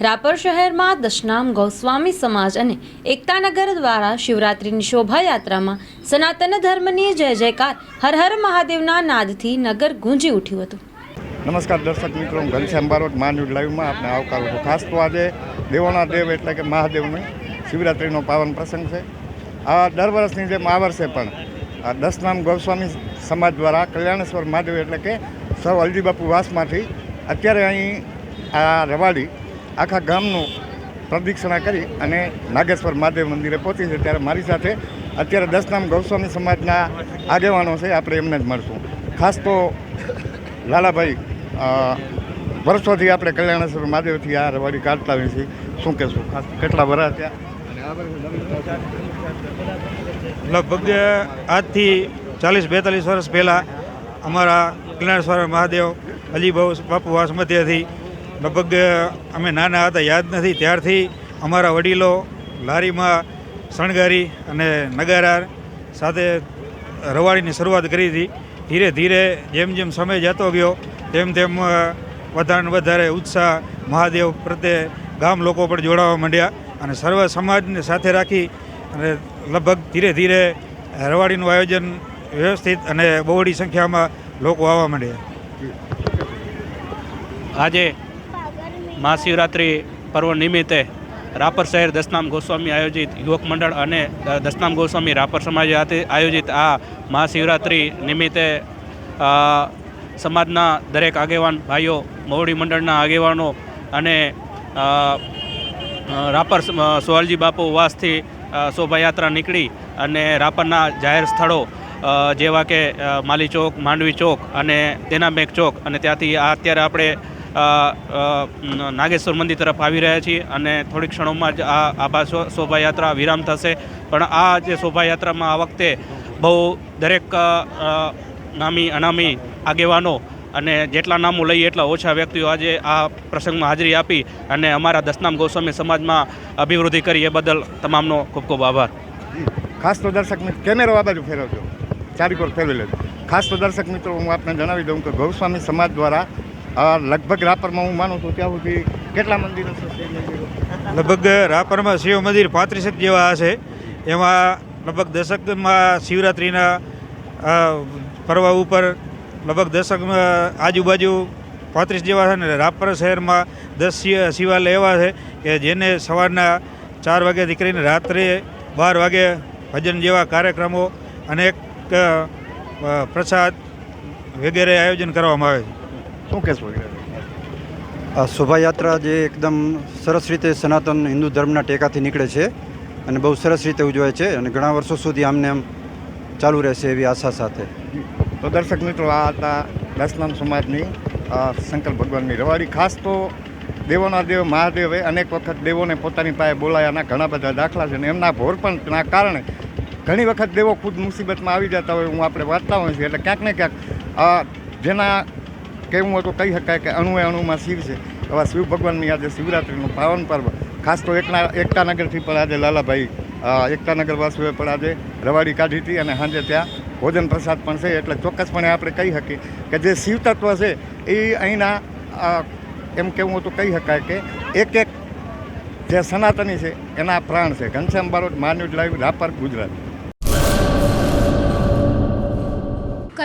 રાપર શહેરમાં દશનામ ગૌસ્વામી સમાજ અને એકતાનગર દ્વારા શિવરાત્રિની શોભાયાત્રામાં સનાતન ધર્મની જય જયકાર હર હર મહાદેવના નાદથી નગર ગુંજી ઉઠ્યું હતું. નમસ્કાર દર્શક મિત્રો, હું ઘનશ્યામ બારોટ મા ન્યૂઝ લાઈવમાં આપને આવકારું છું. ખાસ તો આજે દેવોના દેવ એટલે કે મહાદેવનો શિવરાત્રિનો પાવન પ્રસંગ છે. આ દર વર્ષની જેમ આ વર્ષે પણ આ દસનામ ગોસ્વામી સમાજ દ્વારા કલ્યાણેશ્વર મહાદેવ એટલે કે સૌ અલજી બાપુ વાસમાંથી અત્યારે અહીં આ રવાડી આખા ગામનું પ્રદક્ષિણા કરી અને નાગેશ્વર મહાદેવ મંદિરે પહોંચી છે. ત્યારે મારી સાથે અત્યારે દસનામ ગૌસ્વામી સમાજના આગેવાનો છે. આપણે એમને જ મળશું. ખાસ તો લાલાભાઈ વર્ષોથી આપણે કલ્યાણેશ્વર મહાદેવથી આ રવાડી કાઢતા હોઈએ છીએ. શું કહેશું? ખાસ કેટલા વરા ત્યાં લગભગ આજથી ચાલીસ બેતાલીસ વર્ષ પહેલાં અમારા કલ્યાણેશ્વર મહાદેવ અલીભાઉ બાપુ વાસ મધ્યથી લગભગ અમે નાના હતા, યાદ નથી. ત્યારથી અમારા વડીલો લારીમાં શણગારી અને નગારા સાથે રવાડીની શરૂઆત કરી હતી. ધીરે ધીરે જેમ જેમ સમય જતો ગયો, તેમ તેમ વધારે વધારે ઉત્સાહ મહાદેવ પ્રત્યે ગામ લોકો પણ જોડાવા માંડ્યા અને સર્વ સમાજને સાથે રાખી અને લગભગ ધીરે ધીરે રવાડીનું આયોજન વ્યવસ્થિત અને બહોળી સંખ્યામાં લોકો આવવા માંડ્યા. આજે મહાશિવરાત્રિ પર્વ નિમિત્તે રાપર શહેર દસનામ ગોસ્વામી આયોજિત યુવક મંડળ અને દસનામ ગોસ્વામી રાપર સમાજે આયોજિત આ મહાશિવરાત્રિ નિમિત્તે સમાજના દરેક આગેવાન ભાઈઓ મહુડી મંડળના આગેવાનો અને રાપર સોહલજી બાપુ વાસથી શોભાયાત્રા નીકળી અને રાપરના જાહેર સ્થળો જેવા કે માલી ચોક, માંડવી ચોક અને તેના બેંક ચોક અને ત્યાંથી આ અત્યારે આપણે નાગેશ્વર મંદિર તરફ આવી રહ્યા છીએ અને થોડીક ક્ષણોમાં જ આ આભા શોભાયાત્રા વિરામ થશે. પણ આ જે શોભાયાત્રામાં આ વખતે બહુ દરેક નામી, અનામી આગેવાનો અને જેટલા નામો લઈએ એટલા ઓછા વ્યક્તિઓ આજે આ પ્રસંગમાં હાજરી આપી અને અમારા દસનામ ગોસ્વામી સમાજમાં અભિવૃદ્ધિ કરી એ બદલ તમામનો ખૂબ ખૂબ આભાર. ખાસ તો દર્શક મિત્રો, કેમેરો આ બાજુ ફેરવજો. ચારેક વાર ફેરવી લેજો. ખાસ તો દર્શક મિત્રો, હું આપને જણાવી દઉં કે ગૌસ્વામી સમાજ દ્વારા લગભગ રાપરમાં હું માનું છું ત્યાં સુધી કેટલા મંદિરો છે લગભગ રાપરમાં શિવ મંદિર પાંત્રીસેક જેવા હશે. એમાં લગભગ દશકમાં શિવરાત્રિના પર્વ ઉપર લગભગ દશક આજુબાજુ પાંત્રીસ જેવા છે ને રાપર શહેરમાં દસ શિવાલય એવા છે કે જેને સવારના ચાર વાગ્યાથી કરીને રાત્રે બાર વાગે ભજન જેવા કાર્યક્રમો અનેક પ્રસાદ વગેરે આયોજન કરવામાં આવે છે. શું કહેશો આ શોભાયાત્રા જે એકદમ સરસ રીતે સનાતન હિન્દુ ધર્મના ટેકાથી નીકળે છે અને બહુ સરસ રીતે ઉજવાય છે અને ઘણા વર્ષો સુધી આમને આમ ચાલુ રહેશે એવી આશા સાથે. તો દર્શક મિત્રો આ હતા દસનામ સમાજની શંકર ભગવાનની રવાડી. ખાસ તો દેવોના દેવ મહાદેવે અનેક વખત દેવોને પોતાની પાસે બોલાયાના ઘણા બધા દાખલા છે અને એમના ભોરપણના કારણે ઘણી વખત દેવો ખુદ મુસીબતમાં આવી જતા હોય હું આપણે વાંચતા હોઈએ છીએ એટલે ક્યાંક ને ક્યાંક જેના કહેવું હોય તો કહી શકાય કે અણુએ અણુમાં શિવ છે. એવા શિવ ભગવાનની આજે શિવરાત્રિનું પાવન પર્વ. ખાસ તો એકના એકતાનગરથી પણ આજે લાલાભાઈ એકતાનગરવાસીઓએ એકતાનગર વાસીઓએ પણ આજે રવાડી કાઢી હતી અને સાંજે ત્યાં ભોજન પ્રસાદ પણ છે. એટલે ચોક્કસપણે આપણે કહી શકીએ કે જે શિવ તત્વ છે, એ અહીંના એમ કહેવું હતું, કહી શકાય કે એક એક જે સનાતની છે, એના પ્રાણ છે. ઘનશ્યામ બારોટ, માન્યુજ લાઈવ, રાપર, ગુજરાત.